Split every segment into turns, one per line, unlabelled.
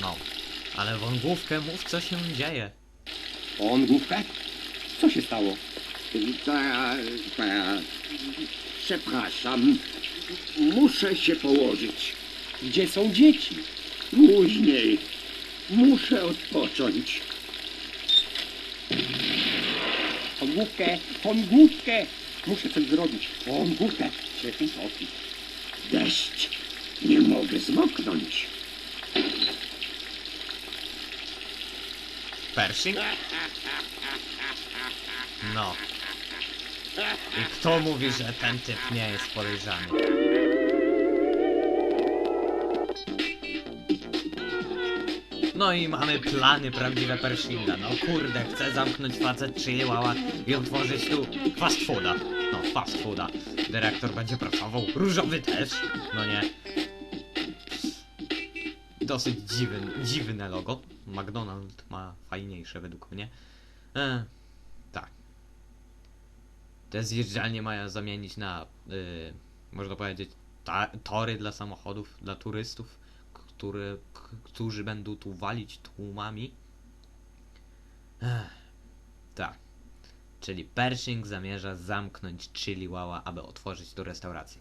No. Ale wągłówkę mów co się dzieje.
On? Co się stało?
Ta, ta, przepraszam, muszę się położyć.
Gdzie są dzieci?
Później muszę odpocząć.
On główkę! Muszę coś zrobić. On główkę.
Deszcz, nie mogę zmoknąć.
Pershing? No. I kto mówi, że ten typ nie jest podejrzany? No i mamy plany prawdziwe Pershinga. No kurde, chcę zamknąć facet Chiliwała i otworzyć tu fast fooda. No, fast fooda. Dyrektor będzie pracował, różowy też. No nie. Dosyć dziwne, dziwne logo. McDonald ma fajniejsze według mnie. E, tak. Te zjeżdżalnie mają zamienić na, y, można powiedzieć, ta, tory dla samochodów, dla turystów, które, k- którzy będą tu walić tłumami. Ech, tak. Czyli Pershing zamierza zamknąć Chiliwała, aby otworzyć tu restaurację.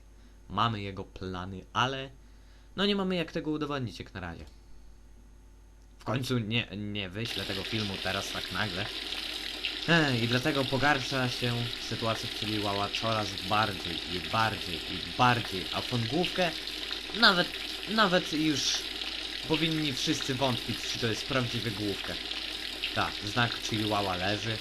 Mamy jego plany, ale no nie mamy jak tego udowodnić jak na razie. W końcu nie, nie wyślę tego filmu teraz tak nagle. I dlatego pogarsza się sytuacja w Chiliwała coraz bardziej i bardziej i bardziej, a Fongłówkę nawet, nawet już powinni wszyscy wątpić, czy to jest prawdziwy główkę. Tak, znak Chiliwała leży,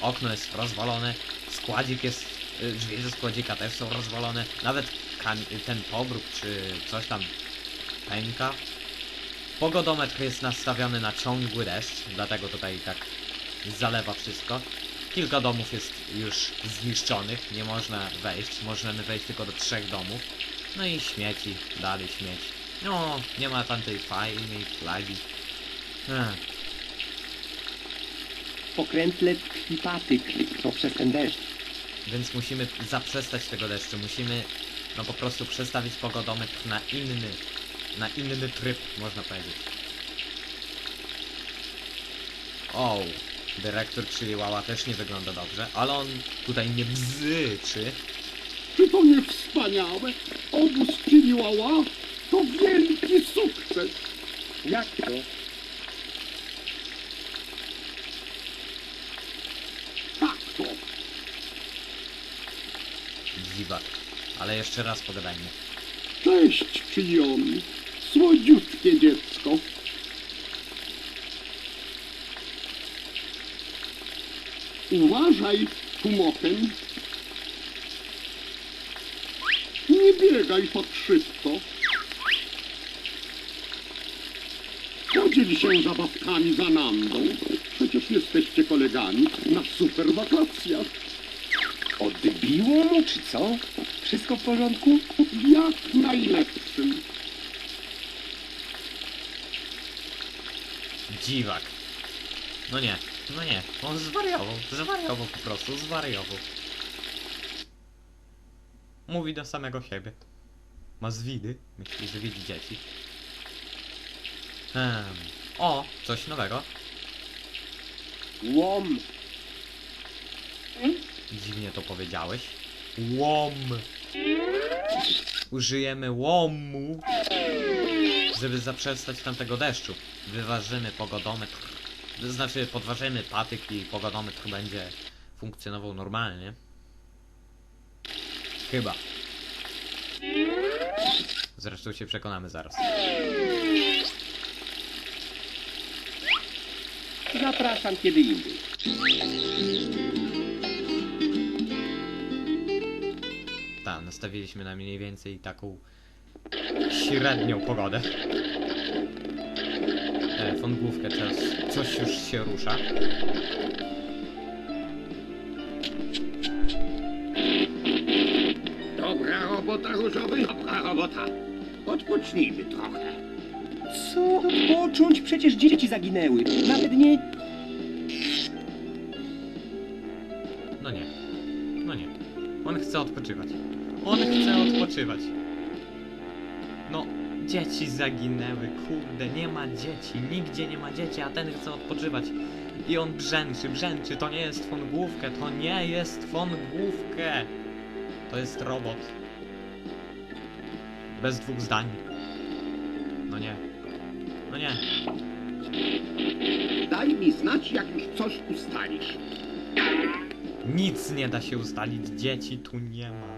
okno jest rozwalone, składzik jest, y, drzwi ze składzika też są rozwalone, nawet ten pogróg czy coś tam pęka. Pogodometr jest nastawiony na ciągły deszcz, dlatego tutaj tak zalewa wszystko. Kilka domów jest już zniszczonych, nie można wejść, możemy wejść tylko do trzech domów. No i śmieci, dalej śmieci. No, nie ma tam tej fajnej flagi. Ech,
Pokrętle tkwi patyk. To przez ten deszcz.
Więc musimy zaprzestać tego deszczu, musimy no po prostu przestawić pogodometr na inny, na inny tryb, można powiedzieć. O, dyrektor Chiliwała też nie wygląda dobrze, ale on tutaj nie bzyczy.
Czy to nie wspaniałe? Obóz Chiliwała to wielki sukces.
Jak to?
Tak to.
Dziwak. Ale jeszcze raz pogadajmy.
Cześć, Chilion. Słodziutkie dziecko. Uważaj, Kumochen. Nie biegaj tak szybko. Podziel się zabawkami za Nandą. Przecież jesteście kolegami na super wakacjach.
Odbiło mu, czy co? Wszystko w porządku?
Jak najlepszym.
Dziwak. No nie, no nie. On zwariował, zwariował po prostu, zwariował. Mówi do samego siebie. Ma zwidy, myśli, że widzi dzieci. Hmm. O, coś nowego.
Łom.
Dziwnie to powiedziałeś. Łom. Użyjemy łomu, żeby zaprzestać tamtego deszczu. Wyważymy pogodometr. To znaczy podważymy patyk i pogodometr będzie funkcjonował normalnie. Chyba. Zresztą się przekonamy zaraz.
Zapraszam kiedy indziej.
Nastawiliśmy na mniej więcej taką średnią pogodę. E, Fongłówkę teraz coś już się rusza.
Dobra robota, Różowy, dobra robota. Odpocznijmy trochę.
Co odpocząć? Przecież dzieci zaginęły. Nawet nie...
No nie. No nie. On chce odpoczywać. On chce odpoczywać. No, Dzieci zaginęły, kurde, nie ma dzieci, nigdzie nie ma dzieci, a ten chce odpoczywać. I on brzęczy, brzęczy, to nie jest von Główkę, to nie jest von Główkę. To jest robot. Bez dwóch zdań. No nie. No nie.
Daj mi znać, jak już coś ustalisz.
Nic nie da się ustalić, dzieci tu nie ma.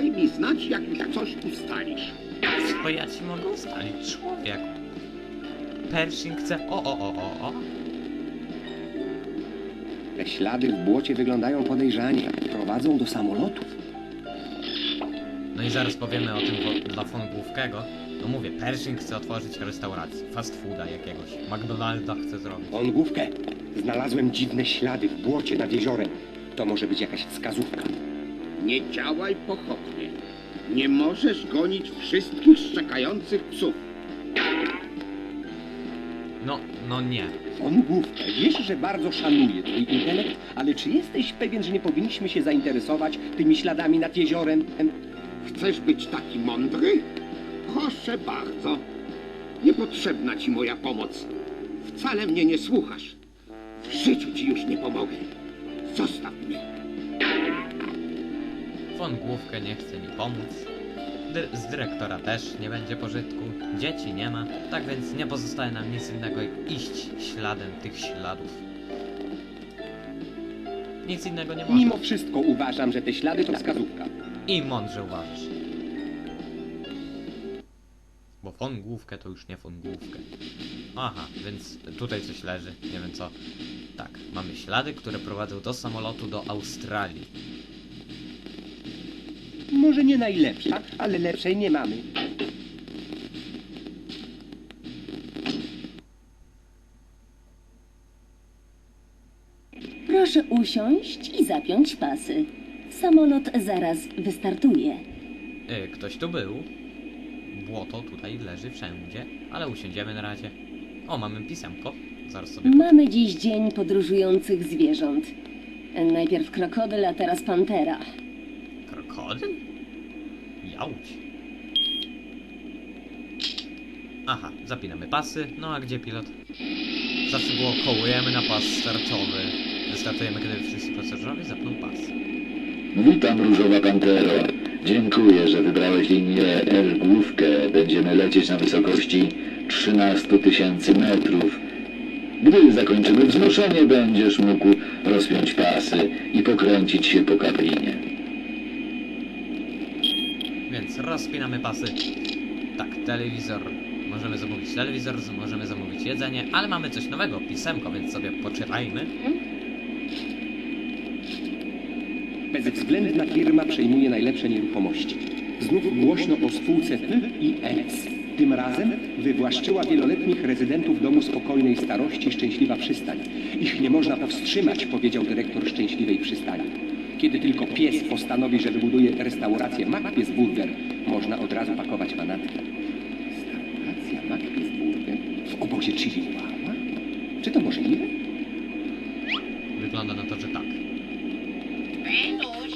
Daj mi znać, jak już coś ustalisz.
Co ja ci mogę ustalić, człowieku? Pershing chce... O, o, o, o, o.
Te ślady w błocie wyglądają podejrzanie. Prowadzą do samolotów.
No i zaraz powiemy o tym wo- dla von Główkego. No mówię, Pershing chce otworzyć restaurację, fast fooda jakiegoś, McDonalda chce zrobić.
On główkę. Znalazłem dziwne ślady w błocie nad jeziorem. To może być jakaś wskazówka.
Nie działaj pochopnie. Nie możesz gonić wszystkich szczekających psów.
No, no nie.
On główkę. Wiesz, że bardzo szanuję twój intelekt, ale czy jesteś pewien, że nie powinniśmy się zainteresować tymi śladami nad jeziorem?
Chcesz być taki mądry? Proszę bardzo. Niepotrzebna ci moja pomoc. Wcale mnie nie słuchasz. W życiu ci już nie pomogę. Zostaw mnie.
Von Główkę nie chce mi pomóc. Dy- z dyrektora też nie będzie pożytku. Dzieci nie ma, tak więc nie pozostaje nam nic innego jak iść śladem tych śladów. Nic innego nie można.
Mimo wszystko uważam, że te ślady to wskazówka.
I mądrze uważasz. Bo von Główkę to już nie von Główkę. Aha, więc tutaj coś leży, nie wiem co. Tak, mamy ślady, które prowadzą do samolotu do Australii.
Może nie najlepsza, ale lepszej nie mamy.
Proszę usiąść i zapiąć pasy. Samolot zaraz wystartuje.
Y, ktoś tu był. Błoto tutaj leży wszędzie, ale usiądziemy na razie. O, mamy pisemko. Zaraz sobie...
Mamy dziś dzień podróżujących zwierząt. Najpierw krokodyl, a teraz pantera.
Krokodyl? Jałć. Aha, zapinamy pasy. No a gdzie pilot? Zawsze było kołujemy na pas startowy. Wystartujemy, kiedy wszyscy pasażerowie zapną pas.
Witam Różowa Pantero. Dziękuję, że wybrałeś linię L główkę. Będziemy lecieć na wysokości 13 tysięcy metrów. Gdy zakończymy wznoszenie, będziesz mógł rozpiąć pasy i pokręcić się po kabinie.
Więc rozpinamy pasy. Tak, telewizor. Możemy zamówić telewizor, możemy zamówić jedzenie, ale mamy coś nowego, pisemko, więc sobie poczytajmy.
Bezwzględna firma przejmuje najlepsze nieruchomości. Znów głośno o spółce P i S. Tym razem wywłaszczyła wieloletnich rezydentów domu spokojnej starości Szczęśliwa Przystań. Ich nie można powstrzymać, powiedział dyrektor Szczęśliwej Przystani. Kiedy tylko pies postanowi, że wybuduje restaurację Macpies Burger, można od razu pakować manatki. Restauracja Macpies Burger w obozie Chihuahua? Czy to możliwe?
Wygląda na to, że tak.
Benuś,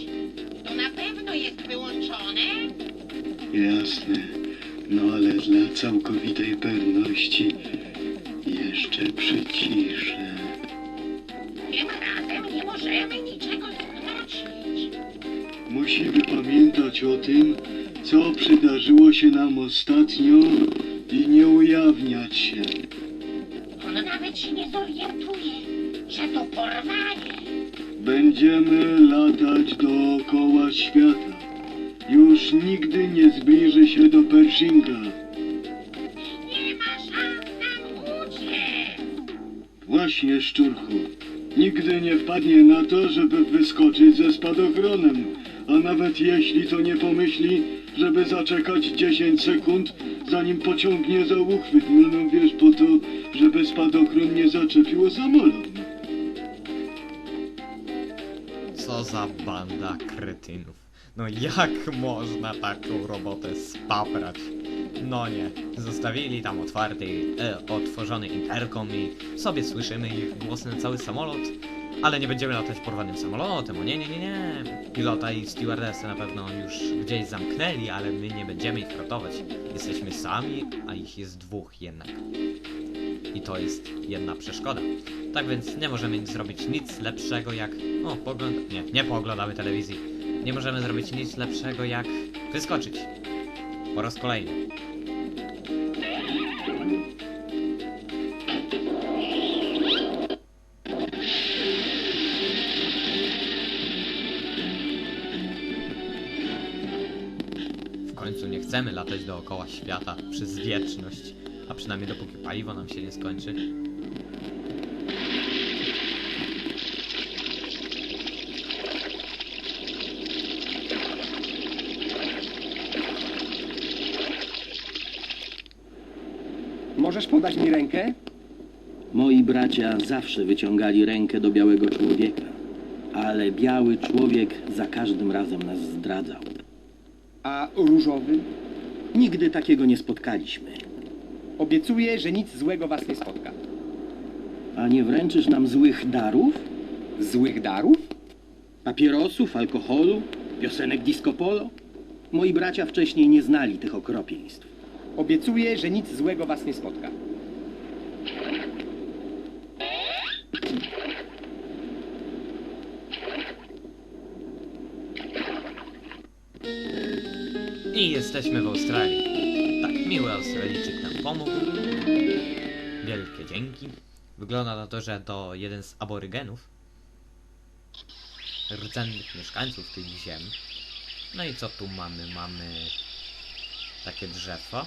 to na pewno jest wyłączone?
Jasne. No ale dla całkowitej pewności jeszcze przyciszę. Musimy pamiętać o tym, co przydarzyło się nam ostatnio i nie ujawniać się.
On nawet się nie zorientuje, że to porwanie.
Będziemy latać dookoła świata. Już nigdy nie zbliży się do Pershinga.
Nie ma szans nam uciec.
Właśnie, szczurku. Nigdy nie wpadnie na to, żeby wyskoczyć ze spadochronem. A nawet jeśli to nie pomyśli, żeby zaczekać 10 sekund, zanim pociągnie za uchwyt. No, no wiesz, po to, żeby spadochron nie zaczepiło samolot.
Co za banda kretynów. No jak można taką robotę spaprać? No nie, zostawili tam otwarty, e, otworzony interkom i sobie słyszymy ich głos na cały samolot. Ale nie będziemy latać porwanym samolotem, o nie, nie, nie, nie. Pilota i stewardessę na pewno już gdzieś zamknęli, ale my nie będziemy ich ratować. Jesteśmy sami, a ich jest dwóch jednak. I to jest jedna przeszkoda. Tak więc nie możemy zrobić nic lepszego jak... O, pogląd... Nie, nie pooglądamy telewizji. Nie możemy zrobić nic lepszego jak wyskoczyć. Po raz kolejny. Chcemy latać dookoła świata przez wieczność, a przynajmniej dopóki paliwo nam się nie skończy.
Możesz podać mi rękę?
Moi bracia zawsze wyciągali rękę do białego człowieka, ale biały człowiek za każdym razem nas zdradzał.
A różowy?
Nigdy takiego nie spotkaliśmy.
Obiecuję, że nic złego was nie spotka.
A nie wręczysz nam złych darów?
Złych darów?
Papierosów, alkoholu, piosenek disco polo? Moi bracia wcześniej nie znali tych okropieństw.
Obiecuję, że nic złego was nie spotka.
Jesteśmy w Australii. Tak, miły Australijczyk nam pomógł. Wielkie dzięki. Wygląda na to, że to jeden z aborygenów. Rdzennych mieszkańców tych ziem. No i co tu mamy? Mamy takie drzewo.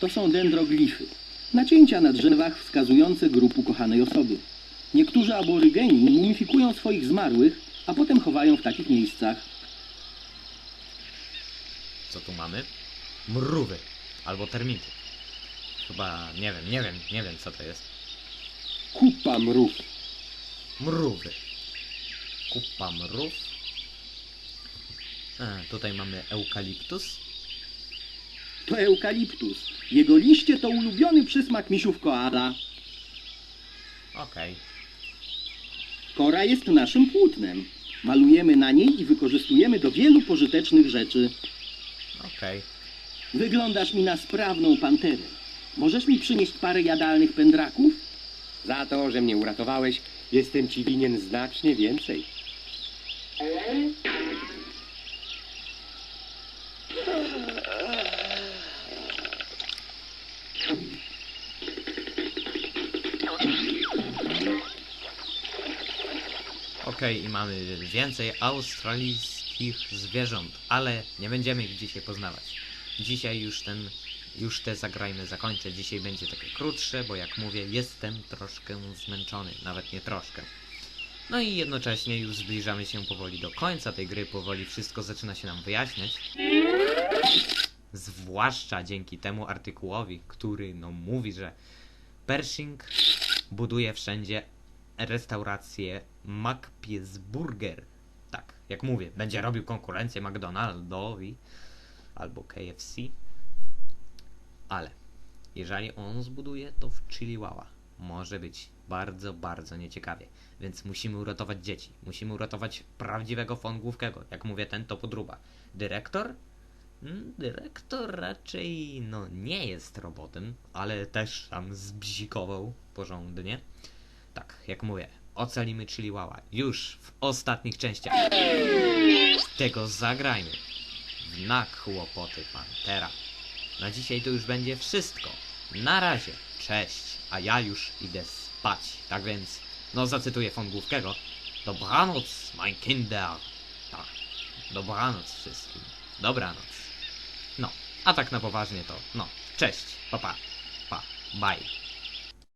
To są dendroglify. Nacięcia na drzewach wskazujące grup ukochanej osoby. Niektórzy aborygeni mumifikują swoich zmarłych, a potem chowają w takich miejscach.
Co tu mamy? Mrówy. Albo termity. Chyba, nie wiem, nie wiem, nie wiem co to jest.
Kupa mrów.
Mrówy. Kupa mrów. A, tutaj mamy eukaliptus.
To eukaliptus. Jego liście to ulubiony przysmak misiów koala.
Okej.
Kora jest naszym płótnem. Malujemy na niej i wykorzystujemy do wielu pożytecznych rzeczy.
Okej.
Wyglądasz mi na sprawną panterę. Możesz mi przynieść parę jadalnych pędraków?
Za to, że mnie uratowałeś, jestem ci winien znacznie więcej.
Okej, i mamy więcej australijskich zwierząt, ale nie będziemy ich dzisiaj poznawać. Dzisiaj już ten, już te zagrajmy zakończę. Dzisiaj będzie takie krótsze, bo jak mówię, jestem troszkę zmęczony, nawet nie troszkę. No i jednocześnie już zbliżamy się powoli do końca tej gry, powoli wszystko zaczyna się nam wyjaśniać. Zwłaszcza dzięki temu artykułowi, który no mówi, że Pershing buduje wszędzie restaurację Macpies Burger. Tak, jak mówię, będzie robił konkurencję McDonaldowi albo KFC. Ale jeżeli on zbuduje, to w Chiliwała może być bardzo, bardzo nieciekawie. Więc musimy uratować dzieci. Musimy uratować prawdziwego fongłówkego. Jak mówię, ten to podruba. Dyrektor? Mm, Dyrektor raczej, no nie jest robotem, ale też tam zbzikował porządnie. Tak, jak mówię, ocalimy Chiliwała już w ostatnich częściach tego zagrajmy na kłopoty Pantera. Na dzisiaj to już będzie wszystko. Na razie, cześć, a ja już idę spać. Tak więc, no zacytuję Fongłówkiego. Dobranoc, mein Kinder. Tak, dobranoc wszystkim. Dobranoc. No, a tak na poważnie to, no, cześć, pa pa, pa, bye.